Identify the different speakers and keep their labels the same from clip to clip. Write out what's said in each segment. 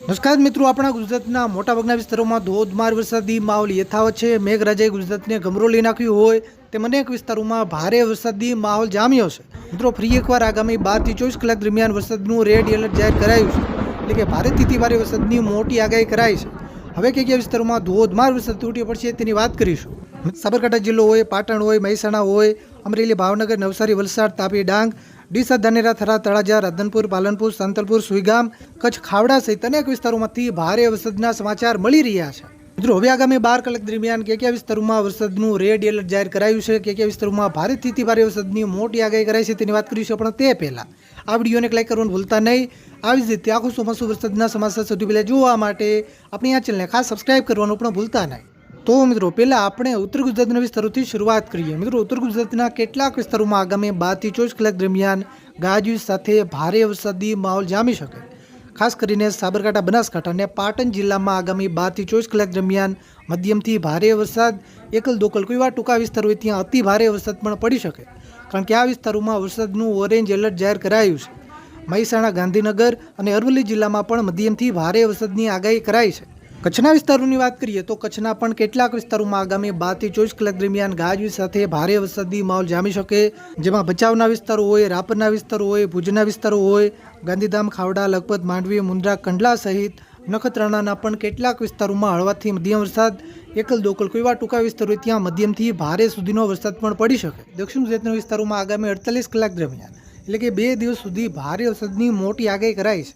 Speaker 1: નમસ્કાર મિત્રો, આપણા ગુજરાતના મોટાભાગના વિસ્તારોમાં ધોધમાર વરસાદી માહોલ યથાવત છે. મેઘરાજાએ ગુજરાતને ગમરોલી નાખ્યું હોય તેમ અનેક વિસ્તારોમાં ભારે વરસાદી માહોલ જામ્યો છે. મિત્રો, ફરી એકવાર આગામી બારથી ચોવીસ કલાક દરમિયાન વરસાદનું રેડ એલર્ટ જાહેર કરાયું છે. એટલે કે ભારેથી ભારે વરસાદની મોટી આગાહી કરાઈ છે. હવે કયા કયા વિસ્તારોમાં ધોધમાર વરસાદ તૂટી પડશે તેની વાત કરીશું. સાબરકાંઠા જિલ્લો હોય, પાટણ હોય, મહેસાણા હોય, અમરેલી, ભાવનગર, નવસારી, વલસાડ, તાપી, ડાંગ ડીસા ધાનેરા થરા તળાજા રાધનપુર પાલનપુર, સાંતલપુર, સુઈગામ, કચ્છ, ખાવડા સહિત અનેક વિસ્તારોમાંથી ભારે વરસાદના સમાચાર મળી રહ્યા છે. મિત્રો, હવે આગામી બાર કલાક દરમિયાન કે કયા વિસ્તારોમાં વરસાદનું રેડ એલર્ટ જાહેર કરાયું છે? કે કયા વિસ્તારોમાં ભારેથી ભારે વરસાદની મોટી આગાહી કરાઈ છે તેની વાત કરીશું પણ તે પહેલાં. આ વિડીયોને લાઈક કરવાનું ભૂલતા નહીં. આવી જ રીતે આખું ચોમાસું વરસાદના સમાચાર સૌથી પહેલાં જોવા માટે આપણી આ ચેનલને ખાસ સબસ્ક્રાઇબ કરવાનું પણ ભૂલતા નહીં. તો મિત્રો, પહેલાં આપણે ઉત્તર ગુજરાતના વિસ્તારોથી શરૂઆત કરીએ. મિત્રો, ઉત્તર ગુજરાતના કેટલાક વિસ્તારોમાં આગામી બારથી ચોવીસ કલાક દરમિયાન ગાજવીજ સાથે ભારે વરસાદી માહોલ જામી શકે. ખાસ કરીને સાબરકાંઠા, બનાસકાંઠા અને પાટણ જિલ્લામાં આગામી બારથી ચોવીસ કલાક દરમિયાન મધ્યમથી ભારે વરસાદ એકલ દોકલ કોઈ એવા ટૂંકા વિસ્તાર હોય ત્યાં અતિ ભારે વરસાદ પણ પડી શકે. કારણ કે આ વિસ્તારોમાં વરસાદનું ઓરેન્જ એલર્ટ જાહેર કરાયું છે. મહેસાણા, ગાંધીનગર અને અરવલ્લી જિલ્લામાં પણ મધ્યમથી ભારે વરસાદની આગાહી કરાઈ છે. કચ્છના વિસ્તારોની વાત કરીએ તો કચ્છના પણ કેટલાક વિસ્તારોમાં આગામી બારથી ચોવીસ કલાક દરમિયાન ગાજવીજ સાથે ભારે વરસાદી માહોલ જામી શકે. જેમાં ભચાઉના વિસ્તારો હોય, રાપરના વિસ્તારો હોય, ભુજના વિસ્તારો હોય, ગાંધીધામ, ખાવડા, લખપત, માંડવી, મુન્દ્રા, કંડલા સહિત નખત્રાણાના પણ કેટલાક વિસ્તારોમાં હળવાથી મધ્યમ વરસાદ, એકલ દોકલ કોઈ એવા ટૂંકા વિસ્તારો ત્યાં મધ્યમથી ભારે સુધીનો વરસાદ પણ પડી શકે. દક્ષિણ ગુજરાતના વિસ્તારોમાં આગામી અડતાલીસ કલાક દરમિયાન, એટલે કે બે દિવસ સુધી ભારે વરસાદની મોટી આગાહી કરાઈ છે.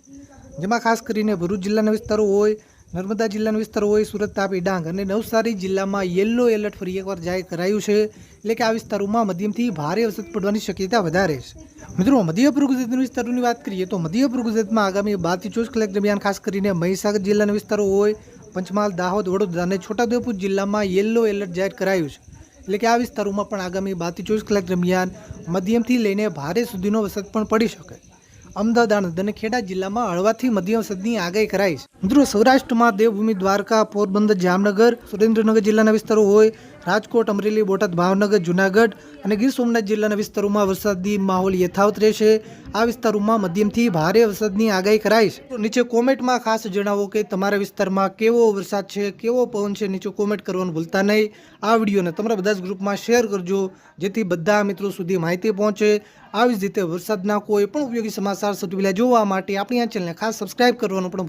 Speaker 1: જેમાં ખાસ કરીને ભરૂચ જિલ્લાના વિસ્તારો હોય નર્મદા જિલ્લાના વિસ્તારો હોય, સુરત, તાપી, ડાંગ અને નવસારી જિલ્લામાં યલો એલર્ટ ફરી એકવાર જાહેર કરાયું છે. એટલે કે આ વિસ્તારોમાં મધ્યમથી ભારે વરસાદ પડવાની શક્યતા વધારે છે. મિત્રો મધ્ય પૂર્વ ગુજરાતના વિસ્તારોની વાત કરીએ તો મધ્ય પૂર્વ ગુજરાતમાં આગામી બારથી ચોવીસ કલાક દરમિયાન ખાસ કરીને મહીસાગર જિલ્લાના વિસ્તારો હોય, પંચમહાલ, દાહોદ, વડોદરા અને છોટાઉદેપુર જિલ્લામાં યલો એલર્ટ જાહેર કરાયું છે. એટલે કે આ વિસ્તારોમાં પણ આગામી બારથી ચોવીસ કલાક દરમિયાન મધ્યમથી લઈને ભારે સુધીનો વરસાદ પણ પડી શકે. અમદાવાદ આણંદ ખેડા જિલ્લામાં હળવાથી મધ્યમ સદની આગાહી કરાઈ છે. મિત્રો સૌરાષ્ટ્રમાં દેવભૂમિ દ્વારકા, પોરબંદર, જામનગર, સુરેન્દ્રનગર જિલ્લાના વિસ્તારો હોય, રાજકોટ, અમરેલી, બોટાદ, ભાવનગર, જુનાગઢ અને ગીર સોમનાથ જિલ્લાના વિસ્તારોમાં વરસાદી માહોલ યથાવત રહેશે. આ વિસ્તારોમાં મધ્યમથી ભારે વરસાદની આગાહી કરાઈ છે. નીચે કોમેન્ટમાં ખાસ જણાવો કે તમારા વિસ્તારમાં કેવો વરસાદ છે, કેવો પવન છે, નીચે કોમેન્ટ કરવાનું ભૂલતા નહીં. આ વિડીયોને તમારા બધા જ ગ્રુપમાં શેર કરજો, જેથી બધા મિત્રો સુધી માહિતી પહોંચે. આવી જ રીતે વરસાદના કોઈ પણ ઉપયોગી સમાચાર સૌથી પહેલાં જોવા માટે આપણી આ ચેનલને ખાસ સબસ્ક્રાઇબ કરવાનું પણ